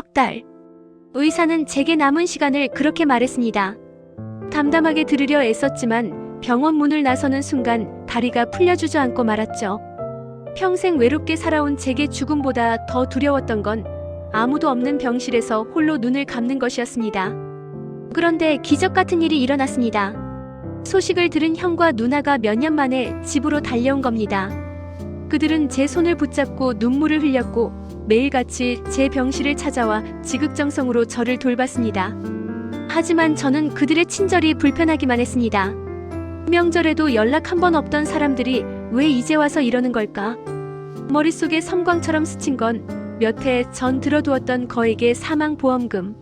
석 달. 의사는 제게 남은 시간을 그렇게 말했습니다. 담담하게 들으려 애썼지만 병원 문을 나서는 순간 다리가 풀려 주저앉고 말았죠. 평생 외롭게 살아온 제게 죽음보다 더 두려웠던 건 아무도 없는 병실에서 홀로 눈을 감는 것이었습니다. 그런데 기적 같은 일이 일어났습니다. 소식을 들은 형과 누나가 몇 년 만에 집으로 달려온 겁니다. 그들은 제 손을 붙잡고 눈물을 흘렸고 매일같이 제 병실을 찾아와 지극정성으로 저를 돌봤습니다. 하지만 저는 그들의 친절이 불편하기만 했습니다. 명절에도 연락 한 번 없던 사람들이 왜 이제 와서 이러는 걸까? 머릿속에 섬광처럼 스친 건 몇 해 전 들어두었던 거액의 사망보험금.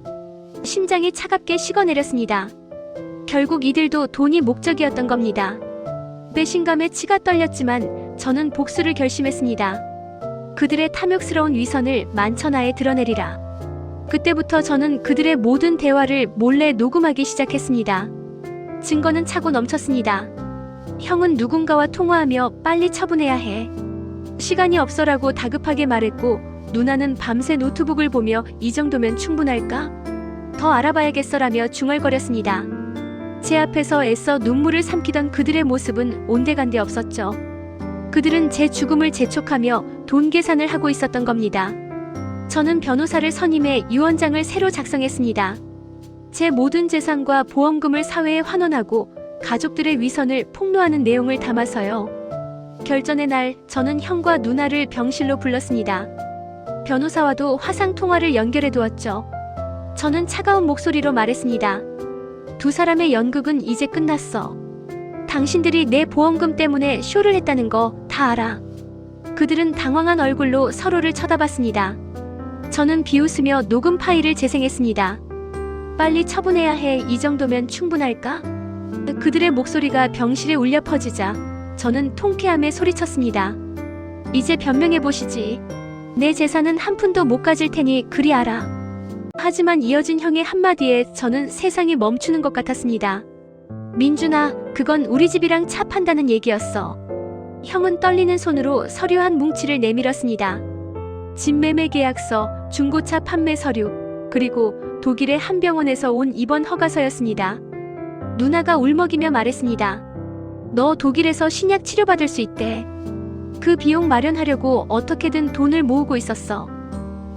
심장이 차갑게 식어내렸습니다. 결국 이들도 돈이 목적이었던 겁니다. 배신감에 치가 떨렸지만 저는 복수를 결심했습니다. 그들의 탐욕스러운 위선을 만천하에 드러내리라. 그때부터 저는 그들의 모든 대화를 몰래 녹음하기 시작했습니다. 증거는 차고 넘쳤습니다. 형은 누군가와 통화하며 빨리 처분해야 해. 시간이 없어라고 다급하게 말했고, 누나는 밤새 노트북을 보며 이 정도면 충분할까? 더 알아봐야겠어라며 중얼거렸습니다. 제 앞에서 애써 눈물을 삼키던 그들의 모습은 온데간데 없었죠. 그들은 제 죽음을 재촉하며 돈 계산을 하고 있었던 겁니다. 저는 변호사를 선임해 유언장을 새로 작성했습니다. 제 모든 재산과 보험금을 사회에 환원하고 가족들의 위선을 폭로하는 내용을 담아서요. 결전의 날 저는 형과 누나를 병실로 불렀습니다. 변호사와도 화상 통화를 연결해 두었죠. 저는 차가운 목소리로 말했습니다. 두 사람의 연극은 이제 끝났어. 당신들이 내 보험금 때문에 쇼를 했다는 거 다 알아. 그들은 당황한 얼굴로 서로를 쳐다봤습니다. 저는 비웃으며 녹음 파일을 재생했습니다. 빨리 처분해야 해. 이 정도면 충분할까? 그들의 목소리가 병실에 울려 퍼지자 저는 통쾌함에 소리쳤습니다. 이제 변명해 보시지. 내 재산은 한 푼도 못 가질 테니 그리 알아. 하지만 이어진 형의 한마디에 저는 세상이 멈추는 것 같았습니다. 민준아, 그건 우리 집이랑 차 판다는 얘기였어. 형은 떨리는 손으로 서류 한 뭉치를 내밀었습니다. 집 매매 계약서, 중고차 판매 서류, 그리고 독일의 한 병원에서 온 입원 허가서였습니다. 누나가 울먹이며 말했습니다. 너 독일에서 신약 치료받을 수 있대. 그 비용 마련하려고 어떻게든 돈을 모으고 있었어.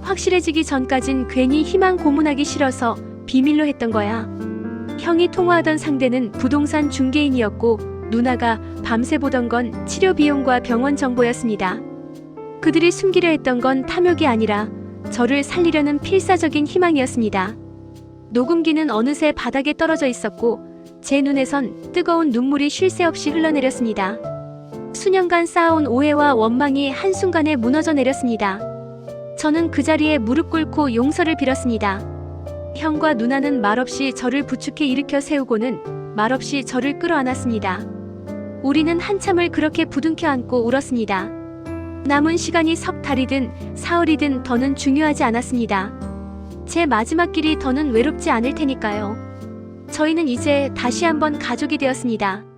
확실해지기 전까진 괜히 희망 고문하기 싫어서 비밀로 했던 거야. 형이 통화하던 상대는 부동산 중개인이었고 누나가 밤새 보던 건 치료 비용과 병원 정보였습니다. 그들이 숨기려 했던 건 탐욕이 아니라 저를 살리려는 필사적인 희망이었습니다. 녹음기는 어느새 바닥에 떨어져 있었고 제 눈에선 뜨거운 눈물이 쉴 새 없이 흘러내렸습니다. 수년간 쌓아온 오해와 원망이 한순간에 무너져 내렸습니다. 저는 그 자리에 무릎 꿇고 용서를 빌었습니다. 형과 누나는 말없이 저를 부축해 일으켜 세우고는 말없이 저를 끌어안았습니다. 우리는 한참을 그렇게 부둥켜 안고 울었습니다. 남은 시간이 석 달이든 사흘이든 더는 중요하지 않았습니다. 제 마지막 길이 더는 외롭지 않을 테니까요. 저희는 이제 다시 한번 가족이 되었습니다.